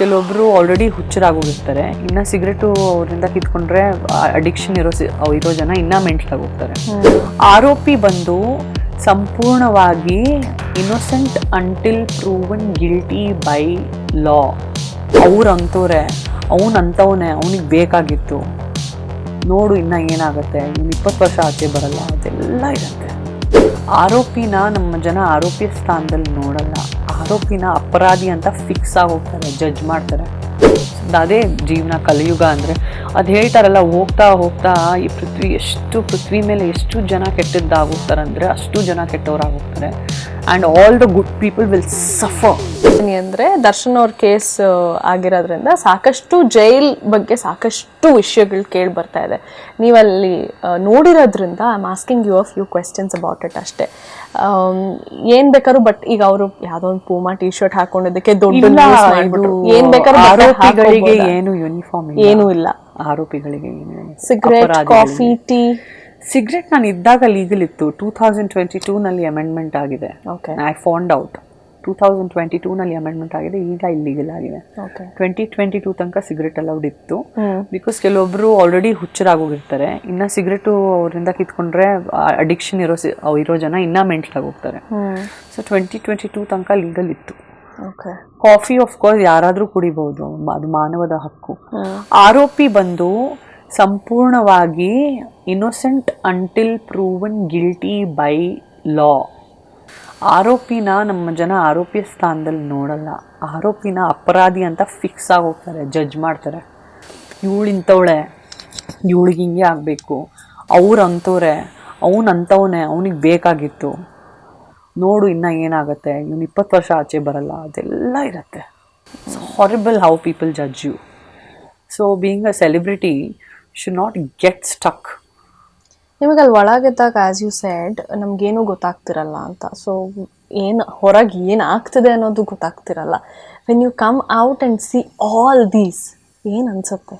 ಕೆಲವೊಬ್ರು ಆಲ್ರೆಡಿ ಹುಚ್ಚರಾಗೋಗಿರ್ತಾರೆ. ಇನ್ನ ಸಿಗರೇಟು ಅವರಿಂದ ಕಿತ್ಕೊಂಡ್ರೆ ಅಡಿಕ್ಷನ್ ಇರೋ ಇರೋ ಜನ ಇನ್ನ ಮೆಂಟ್ಲಾಗಿ ಹೋಗ್ತಾರೆ ಆರೋಪಿ ಬಂದು ಸಂಪೂರ್ಣವಾಗಿ innocent until proven guilty by law ಅವ್ರು ಅಂತವ್ರೆ ಅವನ್ ಅಂತವನೇ ಅವನಿಗೆ ಬೇಕಾಗಿತ್ತು. ನೋಡು ಇನ್ನ ಏನಾಗತ್ತೆ ಇನ್ನು ಇಪ್ಪತ್ತು ವರ್ಷ ಆಚೆ ಬರಲ್ಲ ಅದೆಲ್ಲ ಇರುತ್ತೆ. ಆರೋಪಿನ ನಮ್ಮ ಜನ ಆರೋಪಿ ಸ್ಥಾನದಲ್ಲಿ ನೋಡಲ್ಲ. ಆರೋಪಿನ ಅಪರಾಧಿ ಅಂತ ಫಿಕ್ಸ್ ಆಗೋಗ್ತಾರೆ ಜಡ್ಜ್ ಮಾಡ್ತಾರೆ. ಅದೇ ಜೀವನ, ಕಲಿಯುಗ ಅಂದರೆ. ಅದು ಹೇಳ್ತಾರಲ್ಲ, ಹೋಗ್ತಾ ಹೋಗ್ತಾ ಈ ಪೃಥ್ವಿ, ಎಷ್ಟು ಪೃಥ್ವಿ ಮೇಲೆ ಎಷ್ಟು ಜನ ಕೆಟ್ಟದ್ದಾಗೋಗ್ತಾರೆ ಅಷ್ಟು ಜನ ಕೆಟ್ಟವರಾಗೋಗ್ತಾರೆ. And all the good people will suffer ಅಂದರೆ ದರ್ಶನ್ ಅವ್ರ ಕೇಸ್ ಆಗಿರೋದ್ರಿಂದ ಸಾಕಷ್ಟು ಜೈಲ್ ಬಗ್ಗೆ ಸಾಕಷ್ಟು ವಿಷಯಗಳು ಕೇಳಿ ಬರ್ತಾ ಇದೆ. ನೀವಲ್ಲಿ ಆ, ನೋಡಿರೋದ್ರಿಂದ I am asking you a few questions about it ಅಷ್ಟೇ ಏನ್ ಬೇಕಾದ್ರು ಬಟ್ ಈಗ ಅವರು ಯಾವ್ದೋ ಒಂದು ಪೂಮಾ ಟಿ ಶರ್ಟ್ ಹಾಕೊಂಡಿದ್ದಕ್ಕೆ ದೊಡ್ಡ ಏನ್ ಬೇಕಾದ್ರೂ? ಏನು ಯೂನಿಫಾರ್ಮ್ ಏನೂ ಇಲ್ಲ. ಆರೋಪಿಗಳಿಗೆ ಸಿಗರೇಟ್ ಕಾಫಿ ಟೀ ಸಿಗರೆಟ್ ನಾನು ಇದ್ದಾಗ ಲೀಗಲ್ ಇತ್ತು. ಟೂ ತೌಸಂಡ್ ಟ್ವೆಂಟಿ ಟೂನಲ್ಲಿ ಅಮೆಂಡ್ಮೆಂಟ್ ಆಗಿದೆ. Okay I found out two thousand twenty ಟೂನಲ್ಲಿ amendment ಆಗಿದೆ. ಈಗ ಇಲ್ಲಿಗಲ್ ಆಗಿದೆ. ಓಕೆ ಟ್ವೆಂಟಿ ಟ್ವೆಂಟಿ ಟೂ ತನಕ ಸಿಗರೆಟ್ ಅಲೌಡ್ ಇತ್ತು. ಬಿಕಾಸ್ ಕೆಲವೊಬ್ರು ಆಲ್ರೆಡಿ ಹುಚ್ಚರಾಗೋಗಿರ್ತಾರೆ. ಇನ್ನ ಸಿಗರೆಟು ಅವರಿಂದ ಕಿತ್ಕೊಂಡ್ರೆ ಅಡಿಕ್ಷನ್ ಇರೋ ಇರೋ ಜನ ಇನ್ನ ಮೆಂಟ್ಲಾಗಿ ಹೋಗ್ತಾರೆ ಸೊ ಟ್ವೆಂಟಿ ಟ್ವೆಂಟಿ ಟೂ ತನಕ ಲೀಗಲ್ ಇತ್ತು. ಓಕೆ ಕಾಫಿ ಆಫ್ ಕೋರ್ಸ್ ಯಾರಾದರೂ ಕುಡಿಬಹುದು ಅದು ಮಾನವದ ಹಕ್ಕು. ಆರೋಪಿ ಬಂದು ಸಂಪೂರ್ಣವಾಗಿ innocent until proven guilty by law ಆರೋಪಿನ ನಮ್ಮ ಜನ ಆರೋಪಿಯ ಸ್ಥಾನದಲ್ಲಿ ನೋಡಲ್ಲ. ಆರೋಪಿನ ಅಪರಾಧಿ ಅಂತ ಫಿಕ್ಸ್ ಆಗೋಗ್ತಾರೆ ಜಡ್ಜ್ ಮಾಡ್ತಾರೆ. ಇವಳು ಇಂಥವಳೆ, ಇವಳಿಗೆ ಹಿಂಗೆ ಆಗಬೇಕು. ಅವ್ರು ಅಂಥವ್ರೆ, ಅವನು ಅಂಥವನೇ, ಅವನಿಗೆ ಬೇಕಾಗಿತ್ತು. ನೋಡು ಇನ್ನ ಏನಾಗುತ್ತೆ, ಇವನು ಇಪ್ಪತ್ತು ವರ್ಷ ಆಚೆ ಬರಲ್ಲ, ಅದೆಲ್ಲ ಇರುತ್ತೆ. Horrible how people judge you so being a celebrity should not get stuck ನಿಮಗೆ ಅಲ್ಲಿ ಒಳಗಿದ್ದಾಗ ಆಸ್ ಯು ಸೆಡ್ ನಮ್ಗೇನು ಗೊತ್ತಾಗ್ತಿರಲ್ಲ ಅಂತ. ಸೊ ಏನು ಹೊರಗೆ ಏನು ಆಗ್ತಿದೆ ಅನ್ನೋದು ಗೊತ್ತಾಗ್ತಿರಲ್ಲ. When you come out and see all these ಏನು ಅನ್ಸುತ್ತೆ?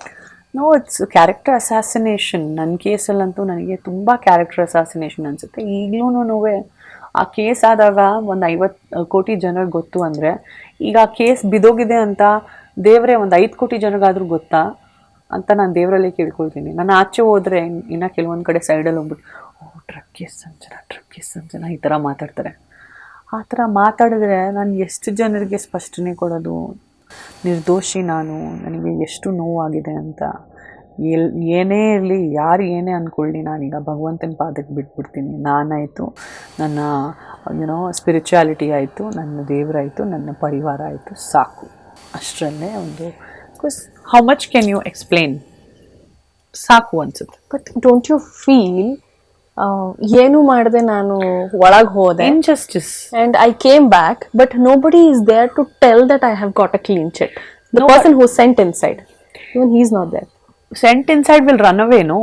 ನೋ ಇಟ್ಸ್ ಕ್ಯಾರೆಕ್ಟರ್ ಅಸಾಸಿನೇಷನ್ ನನ್ನ ಕೇಸಲ್ಲಂತೂ ನನಗೆ ತುಂಬ ಕ್ಯಾರೆಕ್ಟರ್ ಅಸಾಸಿನೇಷನ್ ಅನಿಸುತ್ತೆ. ಈಗಲೂ ಆ ಕೇಸ್ ಆದಾಗ ಒಂದು ಐವತ್ತು ಕೋಟಿ ಜನರಿಗೆ ಗೊತ್ತು ಅಂದರೆ ಈಗ ಆ ಕೇಸ್ ಬಿದೋಗಿದೆ ಅಂತ ದೇವರೇ ಒಂದು ಐದು ಕೋಟಿ ಜನಗಾದ್ರೂ ಗೊತ್ತಾ? ಅಂತ ನಾನು ದೇವರಲ್ಲಿ ಕೇಳ್ಕೊಳ್ತೀನಿ. ನಾನು ಆಚೆ ಹೋದರೆ ಇನ್ನು ಕೆಲವೊಂದು ಕಡೆ ಸೈಡಲ್ಲಿ ಹೋಗ್ಬಿಟ್ಟು, ಓ ಟ್ರಕ್ ಎಷ್ಟು ಸಂಜನ ಟ್ರಕ್ ಎಷ್ಟು ಸಂಜನ, ಈ ಥರ ಮಾತಾಡ್ತಾರೆ. ಆ ಥರ ಮಾತಾಡಿದ್ರೆ ನಾನು ಎಷ್ಟು ಜನರಿಗೆ ಸ್ಪಷ್ಟನೆ ಕೊಡೋದು? ನಿರ್ದೋಷಿ ನಾನು, ನನಗೆ ಎಷ್ಟು ನೋವಾಗಿದೆ ಅಂತ. ಎಲ್, ಏನೇ ಇರಲಿ, ಯಾರು ಏನೇ ಅಂದ್ಕೊಳ್ಳಿ ನಾನೀಗ ಭಗವಂತನ ಪಾದಕ್ಕೆ ಬಿಟ್ಬಿಡ್ತೀನಿ. ನಾನಾಯಿತು, ನನ್ನ ಏನೋ ಸ್ಪಿರಿಚುಯಾಲಿಟಿ ಆಯಿತು, ನನ್ನ ದೇವರಾಯಿತು, ನನ್ನ ಪರಿವಾರ ಆಯಿತು, ಸಾಕು. ಅಷ್ಟರಲ್ಲೇ ಒಂದು because how much can you explain ಸಾಕು ಅನ್ಸುತ್ತೆ. ಬಟ್ ಡೋಂಟ್ ಯು ಫೀಲ್ ಏನು ಮಾಡಿದೆ ನಾನು ಒಳಗೆ ಹೋದೆ? Injustice and I came back but nobody is there to tell that I have got a clean the person who sent inside even he is not there sent inside will run ಅವೇನು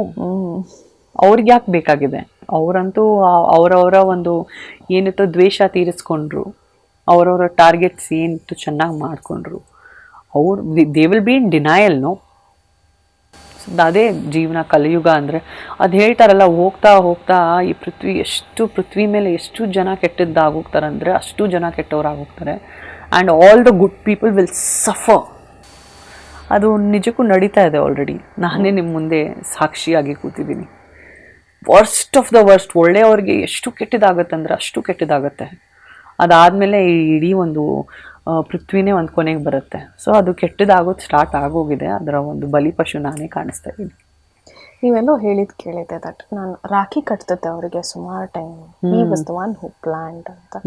ಅವ್ರಿಗೆ ಯಾಕೆ ಬೇಕಾಗಿದೆ? ಅವರಂತೂ ಅವರವರ ಒಂದು ಏನಿತ್ತು ದ್ವೇಷ ತೀರಿಸ್ಕೊಂಡ್ರು. ಅವರವರ ಟಾರ್ಗೆಟ್ಸ್ ಏನಿತ್ತು ಚೆನ್ನಾಗಿ ಮಾಡಿಕೊಂಡ್ರು. ಅವ್ರು they will be in denial no ಅದೇ ಜೀವನ, ಕಲಿಯುಗ ಅಂದರೆ, ಅದು ಹೇಳ್ತಾರಲ್ಲ, ಹೋಗ್ತಾ ಹೋಗ್ತಾ ಈ ಪೃಥ್ವಿ, ಎಷ್ಟು ಪೃಥ್ವಿ ಮೇಲೆ ಎಷ್ಟು ಜನ ಕೆಟ್ಟದ್ದಾಗೋಗ್ತಾರೆ ಅಂದರೆ ಅಷ್ಟು ಜನ ಕೆಟ್ಟವರಾಗೋಗ್ತಾರೆ. And all the good people will suffer ಅದು ನಿಜಕ್ಕೂ ನಡೀತಾ ಇದೆ ಆಲ್ರೆಡಿ ನಾನೇ ನಿಮ್ಮ ಮುಂದೆ ಸಾಕ್ಷಿಯಾಗಿ ಕೂತಿದ್ದೀನಿ. ವರ್ಸ್ಟ್ ಆಫ್ ದ ವರ್ಸ್ಟ್ ಒಳ್ಳೆಯವ್ರಿಗೆ ಎಷ್ಟು ಕೆಟ್ಟದಾಗತ್ತೆ ಅಂದರೆ ಅಷ್ಟು ಕೆಟ್ಟದಾಗತ್ತೆ. ಅದಾದಮೇಲೆ ಈ ಇಡೀ ಒಂದು ಪೃಥ್ವಿನೇ ಒಂದು ಕೊನೆಗೆ ಬರುತ್ತೆ. ಸೊ ಅದು ಕೆಟ್ಟದಾಗೋದು ಸ್ಟಾರ್ಟ್ ಆಗೋಗಿದೆ. ಅದರ ಒಂದು ಬಲಿಪಶು ನಾನೇ ಕಾಣಿಸ್ತಾ ಇದ್ದೀನಿ. ನೀವೆಲ್ಲೋ ಹೇಳಿದ್ ಕೇಳಿದೆ ದಟ್ ನಾನು ರಾಖಿ ಕಟ್ತದೆ ಅವರಿಗೆ ಸುಮಾರು ಟೈಮ್ ಈ was the one who plant ಅಂತ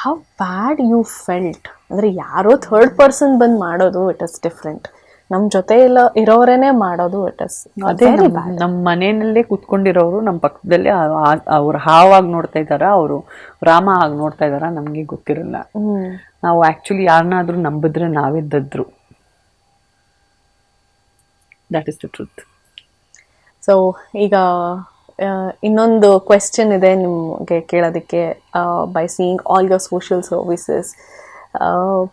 ಹೌ ಬ್ಯಾಡ್ ಯು ಫೆಲ್ಟ್ ಅಂದ್ರೆ ಯಾರೋ ಥರ್ಡ್ ಪರ್ಸನ್ ಬಂದ್ ಮಾಡೋದು ಇಟ್ ಇಸ್ ಡಿಫ್ರೆಂಟ್ ನಮ್ ಜೊತೆ ಇಲ್ಲ ಇರೋರೇನೆ ಮಾಡೋದು ಇಟ್ ಇಸ್ ಅದೇ ನಮ್ಮ ಮನೆಯಲ್ಲೇ ಕುತ್ಕೊಂಡಿರೋರು ನಮ್ಮ ಪಕ್ಕದಲ್ಲಿ ಅವ್ರು ಹಾವಾಗಿ ನೋಡ್ತಾ ಇದ್ದಾರ ಅವರು ರಾಮ ಆಗಿ ನೋಡ್ತಾ ಇದ್ದಾರಾ ನಮಗೆ ಗೊತ್ತಿರಲ್ಲ. ನಾವು ಆಕ್ಚುಲಿ ಯಾರನ್ನಾದ್ರೂ ನಂಬಿದ್ರೆ ನಾವಿದ್ದದ್ರು. ದದ್ರು that is the truth so ಈಗ ಇನ್ನೊಂದು ಕ್ವೆಶ್ಚನ್ ಇದೆ ನಿಮಗೆ ಕೇಳೋದಕ್ಕೆ by seeing all your social services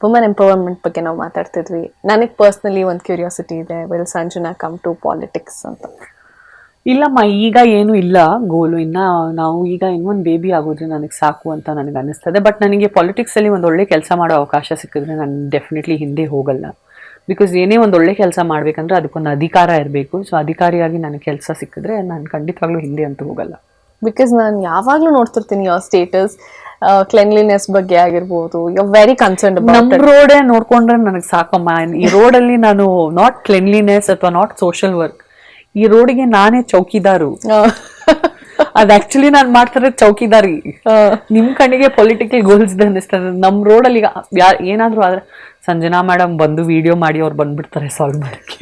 woman empowerment ಬಗ್ಗೆ ನಾವು ಮಾತಾಡ್ತಿದ್ವಿ. ನನಗೆ ಪರ್ಸ್ನಲಿ ಒಂದು ಕ್ಯೂರಿಯಾಸಿಟಿ ಇದೆ. Will Sanjana come to politics ಅಂತ? ಇಲ್ಲಮ್ಮ ಈಗ ಏನು ಇಲ್ಲ. ಗೋಲು ಇನ್ನ ನಾವು ಈಗ ಇನ್ನೊಂದು ಬೇಬಿ ಆಗೋದ್ರೆ ನನಗೆ ಸಾಕು ಅಂತ ನನಗೆ ಅನಿಸ್ತದೆ ಬಟ್ ನನಗೆ ಪಾಲಿಟಿಕ್ಸ್ ಅಲ್ಲಿ ಒಂದು ಒಳ್ಳೆ ಕೆಲಸ ಮಾಡೋ ಅವಕಾಶ ಸಿಕ್ಕಿದ್ರೆ ನಾನು ಡೆಫಿನೆಟ್ಲಿ ಹಿಂದೆ ಹೋಗಲ್ಲ. ಬಿಕಾಸ್ ಏನೇ ಒಂದು ಒಳ್ಳೆ ಕೆಲಸ ಮಾಡ್ಬೇಕಂದ್ರೆ ಅದಕ್ಕೊಂದು ಅಧಿಕಾರ ಇರಬೇಕು. ಸೊ ಅಧಿಕಾರಿಯಾಗಿ ನನಗೆ ಕೆಲಸ ಸಿಕ್ಕಿದ್ರೆ ನಾನು ಖಂಡಿತವಾಗ್ಲೂ ಹಿಂದೆ ಅಂತೂ ಹೋಗಲ್ಲ. ಬಿಕಾಸ್ ನಾನು ಯಾವಾಗಲೂ ನೋಡ್ತಿರ್ತೀನಿ ಯಾವ ಸ್ಟೇಟಸ್ ಕ್ಲೆನ್ಲಿನೆಸ್ ಬಗ್ಗೆ ಆಗಿರ್ಬೋದು. ಯು ವೆರಿ ಕನ್ಸರ್ನ್ ನಮ್ ರೋಡೇ ನೋಡ್ಕೊಂಡ್ರೆ ನನಗೆ ಸಾಕಮ್ಮ. ಈ ರೋಡಲ್ಲಿ ನಾನು ನಾಟ್ ಕ್ಲೆನ್ಲಿನೆಸ್ ಅಥವಾ ನಾಟ್ ಸೋಷಿಯಲ್ ವರ್ಕ್ ಈ ರೋಡಿಗೆ ನಾನೇ ಚೌಕಿದಾರು. ಅದ್ ಆಕ್ಚುಲಿ ನಾನು ಮಾಡ್ತಾರೆ ಚೌಕಿದಾರಿ. ನಿಮ್ ಕಣ್ಣಿಗೆ ಪೊಲಿಟಿಕಲ್ ಗೋಲ್ಸ್ ಅನ್ನಿಸ್ತದೆ. ನಮ್ ರೋಡಲ್ಲಿ ಅಲ್ಲಿ ಏನಾದ್ರು ಏನಾದ್ರೂ ಆದ್ರೆ ಸಂಜನಾ ಮೇಡಮ್ ಬಂದು ವಿಡಿಯೋ ಮಾಡಿ ಅವ್ರು ಬಂದ್ಬಿಡ್ತಾರೆ ಸಾಲ್ವ್ ಮಾಡಕ್ಕೆ.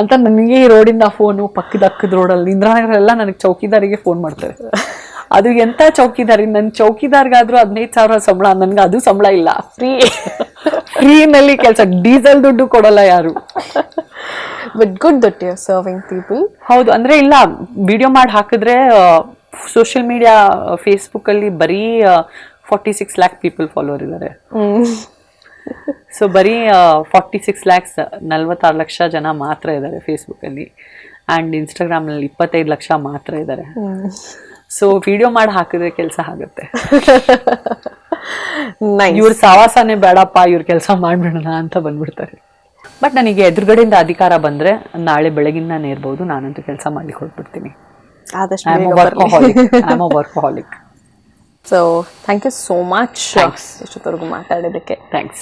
ಅಂತ ನನಗೆ ಈ ರೋಡಿಂದ ಫೋನು ಪಕ್ಕದ ಅಕ್ಕದ ರೋಡಲ್ಲಿ ಇಂದ್ರಾನಗರೆಲ್ಲ ನನಗೆ ಚೌಕಿದಾರಿಗೆ ಫೋನ್ ಮಾಡ್ತಾರೆ. ಅದು ಎಂತ ಚೌಕಿದಾರಿ ನನ್ನ ಚೌಕಿದಾರ್ಗಾದ್ರೂ ಹದಿನೈದು ಸಾವಿರ ಸಂಬಳ ನನ್ಗೆ ಅದು ಸಂಬಳ ಇಲ್ಲ. ಫ್ರೀ ಫ್ರೀನಲ್ಲಿ ಕೆಲಸ ಡೀಸೆಲ್ ದುಡ್ಡು ಕೊಡಲ್ಲ ಯಾರು. But good that you serving people ಹೌದು ಅಂದ್ರೆ ಇಲ್ಲ ವಿಡಿಯೋ ಮಾಡಿ ಹಾಕಿದ್ರೆ ಸೋಷಿಯಲ್ ಮೀಡಿಯಾ ಫೇಸ್ಬುಕ್ ಅಲ್ಲಿ ಬರೀ forty six lakh people follower ಇದ್ದಾರೆ ಸೊ ಬರೀ ಫಾರ್ಟಿ ಸಿಕ್ಸ್ ಲ್ಯಾಕ್ಸ್ ನಲ್ವತ್ತಾರು ಲಕ್ಷ ಜನ ಮಾತ್ರ ಇದ್ದಾರೆ ಫೇಸ್ಬುಕ್ ಅಲ್ಲಿ ಆ್ಯಂಡ್ ಇನ್ಸ್ಟಾಗ್ರಾಮ್ನಲ್ಲಿ ಇಪ್ಪತ್ತೈದು ಲಕ್ಷ ಮಾತ್ರ ಇದ್ದಾರೆ ಸೊ ವಿಡಿಯೋ ಮಾಡಿ ಹಾಕಿದ್ರೆ ಕೆಲಸ ಆಗುತ್ತೆ. ಇವ್ರ ಸಾವಾಸನೆ ಬೇಡಪ್ಪ ಇವ್ರ ಕೆಲಸ ಮಾಡ್ಬಿಡೋಣ ಅಂತ ಬಂದ್ಬಿಡ್ತಾರೆ. ಬಟ್ ನನಗೆ ಎದುರುಗಡೆಯಿಂದ ಅಧಿಕಾರ ಬಂದ್ರೆ ನಾಳೆ ಬೆಳಗಿನ ನಾನು ಇರ್ಬೋದು ನಾನಂತೂ ಕೆಲಸ ಮಾಡಿ ಕೊಟ್ಬಿಡ್ತೀನಿ so thank you so much. ಇಷ್ಟೊತ್ತವರೆಗೂ ಮಾತಾಡಿದ್ದಕ್ಕೆ. ಥ್ಯಾಂಕ್ಸ್